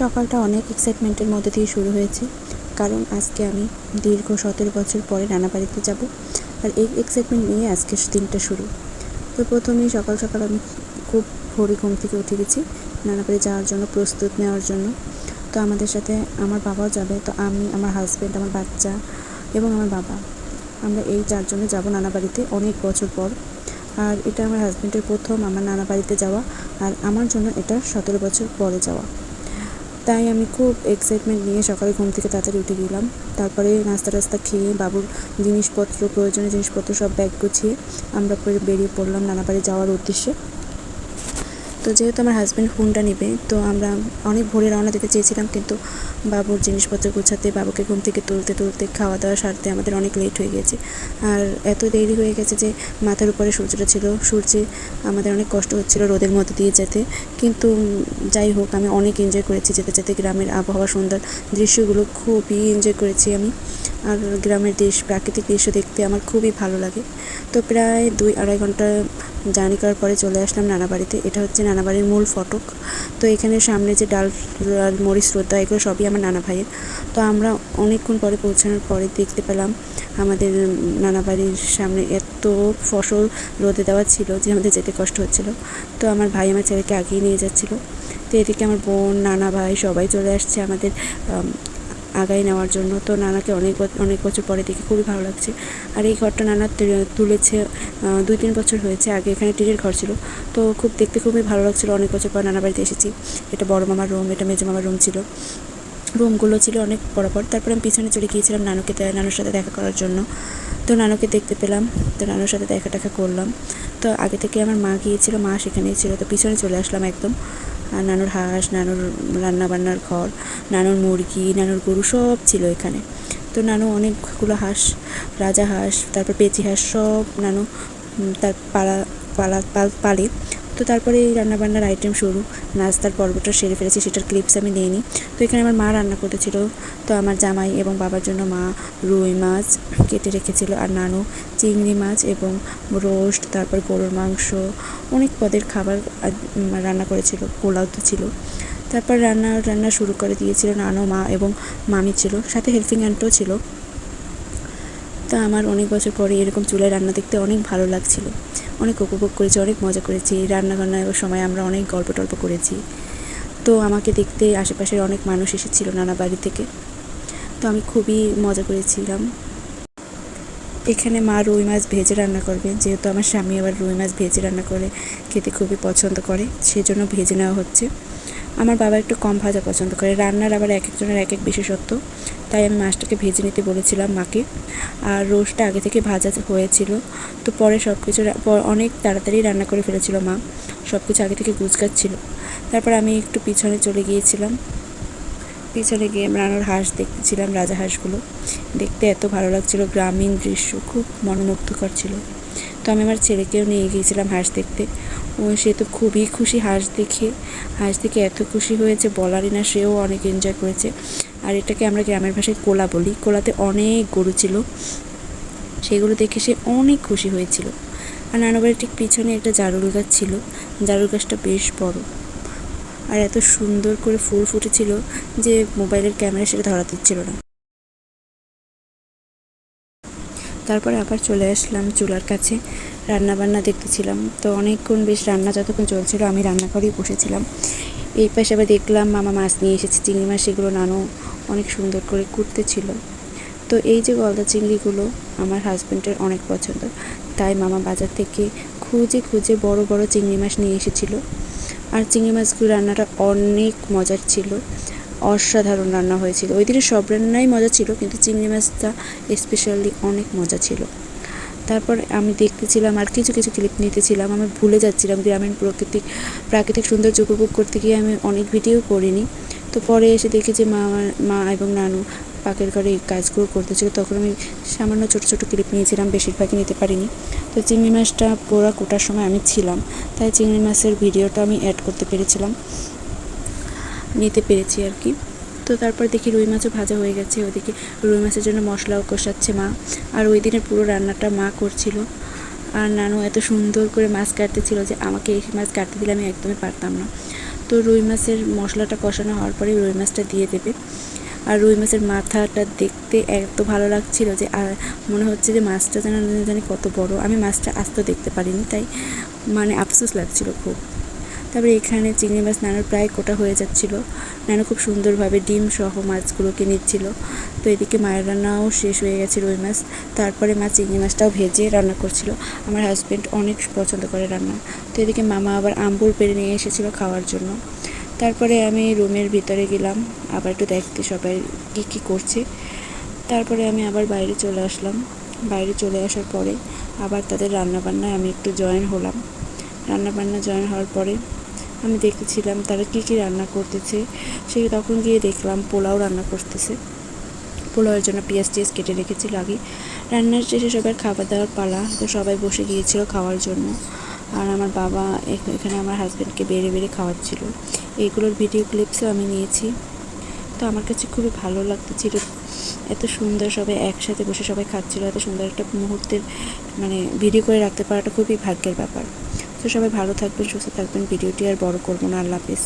সকালটা অনেক এক্সাইটমেন্টের মধ্যে দিয়ে শুরু হয়েছে। কারণ আজকে আমি দীর্ঘ সতেরো বছর পরে নানা বাড়িতে যাব আর এই এক্সাইটমেন্ট নিয়ে আজকে দিনটা শুরু। তো প্রথমেই সকাল সকাল আমি খুব ভোরে ঘুম থেকে উঠে গেছি, নানা বাড়ি যাওয়ার জন্য, প্রস্তুত নেওয়ার জন্য। তো আমাদের সাথে আমার বাবাও যাবে, তো আমি, আমার হাজব্যান্ড আমার বাচ্চা এবং আমার বাবা, আমরা এই চারজনে যাব নানা বাড়িতে অনেক বছর পর। আর এটা আমার হাজব্যান্ডের প্রথম আমার নানা বাড়িতে যাওয়া আর আমার জন্য এটা সতেরো বছর পরে যাওয়া। তাই আমি খুব এক্সাইটমেন্ট নিয়ে সকালে ঘুম থেকে তাড়াতাড়ি উঠে গেলাম। তারপরে নাস্তা টাস্তা খেয়ে বাবুর জিনিসপত্র, প্রয়োজনীয় জিনিসপত্র সব ব্যাগ গুছিয়ে আমরা বেরিয়ে পড়লাম নানা বাড়ি যাওয়ার উদ্দেশ্যে। তো যেহেতু আমার হাজব্যান্ড হুন্ডা নেবে, তো আমরা অনেক ভোরে রওনা দিতে চেয়েছিলাম, কিন্তু বাবুর জিনিসপত্র গোছাতে, বাবুকে ঘুম থেকে তুলতে তুলতে খাওয়া দাওয়া সারতে আমাদের অনেক লেট হয়ে গেছে। আর এত দেরি হয়ে গেছে যে মাথার উপরে সূর্যটা ছিল, সূর্যে আমাদের অনেক কষ্ট হচ্ছিল রোদের মধ্যে দিয়ে যেতে। কিন্তু যাই হোক, আমি অনেক এনজয় করেছি যেতে যেতে, গ্রামের আবহাওয়া সুন্দর দৃশ্যগুলো খুবই এনজয় করেছি আমি। আর গ্রামের দেশ, প্রাকৃতিক দৃশ্য দেখতে আমার খুবই ভালো লাগে। তো প্রায় দুই আড়াই ঘণ্টা জার্নি করার পরে চলে আসলাম নানা বাড়িতে এটা হচ্ছে নানা বাড়ির মূল ফটক। তো এখানে সামনে যে ডাল মরিচ, শ্রদ্ধা, এগুলো সবই আমার নানা ভাইয়ের। তো আমরা অনেকক্ষণ পরে পৌঁছানোর পরে দেখতে পেলাম আমাদের নানাবাড়ির সামনে এত ফসল রোদে দেওয়া ছিল যে আমাদের যেতে কষ্ট হচ্ছিল। তো আমার ভাই আমার ছেলেকে আগিয়ে নিয়ে যাচ্ছিল। তো এদিকে আমার বোন, নানা ভাই সবাই চলে আসছে আমাদের আগায় নেওয়ার জন্য। তো নানাকে অনেক অনেক বছর পরে দেখে খুবই ভালো লাগছে। আর এই ঘরটা নানা তুলেছে দুই তিন বছর হয়েছে আগে এখানে টিনের ঘর ছিল। তো খুব, দেখতে খুবই ভালো লাগছিল। অনেক বছর পর নানা বাড়িতে এসেছি। এটা বড় মামার রুম, এটা মেজো মামার রুম ছিল। রুমগুলো ছিল অনেক বড় তারপরে আমি পিছনে চলে গিয়েছিলাম নানুকে নানুর সাথে দেখা করার জন্য। তো নানুকে দেখতে পেলাম। তো নানুর সাথে দেখা টাকা করলাম। তো আগে থেকে আমার মা গিয়েছিল, মা সেখানেই ছিল। তো পিছনে চলে আসলাম একদম। নানুর হাঁস, নানুর রান্নাবান্নার ঘর, নানুর মুরগি, নানুর গরু সব ছিল এখানে। তো নানু অনেকগুলো হাঁস, রাজা হাঁস, তারপর পেঁচি হাঁস সব নানু তার পালা পালা, পাল, পালে তো তারপরে এই রান্নাবান্নার আইটেম শুরু। নাস্তার পর্বটা সেরে ফেলেছি, সেটার ক্লিপস আমি নিইনি তো এখানে আমার মা রান্না করতেছিল। তো আমার জামাই এবং বাবার জন্য মা রুই মাছ কেটে রেখেছিল আর নানু চিংড়ি মাছ এবং রোস্ট তারপর গরুর মাংস, অনেক পদের খাবার রান্না করেছিল, পোলাও তো ছিল। তারপর রান্না রান্না শুরু করে দিয়েছিল নানু, মা এবং মামি ছিল। সাথে হেল্পিং হ্যান্ডও ছিল। তা আমার অনেক বছর পরে এরকম চুলায় রান্না দেখতে অনেক ভালো লাগছিল। অনেক উপভোগ করেছি, অনেক মজা করেছি। রান্না বান্নার সময় আমরা অনেক গল্প টল্প করেছি। তো আমাকে দেখতে আশেপাশের অনেক মানুষ এসেছিল নানা বাড়ি থেকে। তো আমি খুবই মজা করেছিলাম। এখানে মা রুই মাছ ভেজে রান্না করবে। যেহেতু আমার স্বামী আবার রুই মাছ ভেজে রান্না করে, খেতে খুবই পছন্দ করে, সেজন্য ভেজে নেওয়া হচ্ছে। আমার বাবা একটু কম ভাজা পছন্দ করে। রান্নার আবার এক একজনের এক এক বিশেষত্ব। তাই আমি মাছটাকে ভেজে নিতে বলেছিলাম মাকে। আর রোস্টটা আগে থেকে ভাজা হয়েছিল। তো পরে সব কিছু অনেক তাড়াতাড়ি রান্না করে ফেলেছিল মা। সব কিছু আগে থেকে গুজগাচ্ছিল তারপর আমি একটু পিছনে চলে গিয়েছিলাম। পিছনে গিয়ে রান্নার হাঁস দেখতেছিলাম, রাজা হাঁসগুলো। দেখতে এত ভালো লাগছিল, গ্রামীণ দৃশ্য, খুব মনোমুগ্ধকর ছিল। তো আমি আমার ছেলেকেও নিয়ে গিয়েছিলাম হাঁস দেখতে। ও, সে তো খুবই খুশি হাঁস দেখে। হাঁস দেখে এত খুশি হয়েছে, বলারই না, সেও অনেক এনজয় করেছে। আর এটাকে আমরা গ্রামের ভাষায় কোলা বলি। কোলাতে অনেক গরু ছিল। সেগুলো দেখে সে অনেক খুশি হয়েছিল। আর নানাবাড়ির ঠিক পিছনে একটা জারুল গাছ ছিল। জারুল গাছটা বেশ বড়। আর এত সুন্দর করে ফুল ফুটেছিল যে মোবাইলের ক্যামেরা সেটা ধরা দিচ্ছিল না। তারপরে আবার চলে আসলাম চুলার কাছে। রান্না বান্না দেখতেছিলাম। তো অনেকক্ষণ বেশ রান্না যতক্ষণ চলছিল আমি রান্নাঘরেই বসেছিলাম। এই পাশে আবার দেখলাম মামা মাছ নিয়ে এসেছে, চিংড়ি মাছ, সেগুলো নানু অনেক সুন্দর করে ছিল। তো এই যে গলদা চিংড়িগুলো আমার হাজব্যান্ডের অনেক পছন্দ, তাই মামা বাজার থেকে খুঁজে খুঁজে বড় বড় চিংড়ি মাছ নিয়ে এসেছিল। আর চিংড়ি মাছগুলো রান্নাটা অনেক মজার ছিল, অসাধারণ রান্না হয়েছিল। ওই দিনে সব রান্নাই মজা ছিল, কিন্তু চিংড়ি মাছটা স্পেশালি অনেক মজা ছিল। তারপর আমি দেখতেছিলাম আর কিছু কিছু ক্লিপ নিতেছিলাম। আমি ভুলে যাচ্ছিলাম গ্রামীণ প্রকৃতিক, প্রাকৃতিক সৌন্দর্য উপভোগ করতে গিয়ে আমি অনেক ভিডিও করিনি। তো পরে এসে দেখি যে মা মা এবং নানু পাকের ঘরে এই কাজগুলো করতেছিল। তখন আমি সামান্য ছোটো ছোটো ক্লিপ নিয়েছিলাম, বেশিরভাগই নিতে পারিনি। তো চিংড়ি মাছটা পোড়া কোটার সময় আমি ছিলাম, তাই চিংড়ি মাছের ভিডিওটা আমি অ্যাড করতে পেরেছিলাম, নিতে পেরেছি আর কি। তো তারপর দেখি রুই মাছও ভাজা হয়ে গেছে। ওদিকে রুই মাছের জন্য মশলাও কষাচ্ছে মা। আর ওই দিনের পুরো রান্নাটা মা করছিল। আর নানু এত সুন্দর করে মাছ কাটতেছিল যে আমাকে এই মাছ কাটতে দিলে আমি একদমই পারতাম না। তো রুই মাছের মশলাটা কষানো হওয়ার পরে রুই মাছটা দিয়ে দেবে। আর রুই মাছের মাথাটা দেখতে এত ভালো লাগছিল যে, আর মনে হচ্ছে যে মাছটা যেন জানি কত বড়। আমি মাছটা আস্ত দেখতে পারিনি, তাই মানে আফসোস লাগছিল খুব। তারপরে এখানে চিংড়ি মাছ নানুর প্রায় কোটা হয়ে যাচ্ছিল। নানু খুব সুন্দরভাবে ডিম সহ মাছগুলোকে নিচ্ছিল। তো এদিকে মায়ের রান্নাও শেষ হয়ে গেছে রুই মাছ। তারপরে মা চিংড়ি মাছটাও ভেজে রান্না করছিল। আমার হাজব্যান্ড অনেক পছন্দ করে রান্না। তো এদিকে মামা আবার আম্বুল পেরে নিয়ে এসেছিল খাওয়ার জন্য। তারপরে আমি রুমের ভিতরে গেলাম। আবার একটু দেখতে সবাই কী কী করছে। তারপরে আমি আবার বাইরে চলে আসলাম। বাইরে চলে আসার পরে আবার তাদের রান্নাবান্নায় আমি একটু জয়েন হলাম। রান্নাবান্না জয়েন হওয়ার পরে আমি দেখেছিলাম তারা কী কী রান্না করতেছে। সে তখন গিয়ে দেখলাম পোলাও রান্না করতেছে। পোলাওয়ের জন্য পেঁয়াজ টিয়াজ কেটে রেখেছিল আগে রান্নার শেষে সবার খাবার দাওয়ার পালা, তো সবাই বসে গিয়েছিল খাওয়ার জন্য। আর আমার বাবা এখ- এখানে আমার হাজব্যান্ডকে বেড়ে বেড়ে খাওয়াচ্ছিল। এইগুলোর ভিডিও ক্লিপসও আমি নিয়েছি। তো আমার কাছে খুবই ভালো লাগতেছিল। এত সুন্দর সবাই একসাথে বসে সবাই খাচ্ছিল। এত সুন্দর একটা মুহূর্তের মানে ভিডিও করে রাখতে পারাটা খুবই ভাগ্যের ব্যাপার। তো সবাই ভালো থাকবেন সুস্থ থাকবেন ভিডিওটি আর বড় করব না আল্লাহ হাফিজ।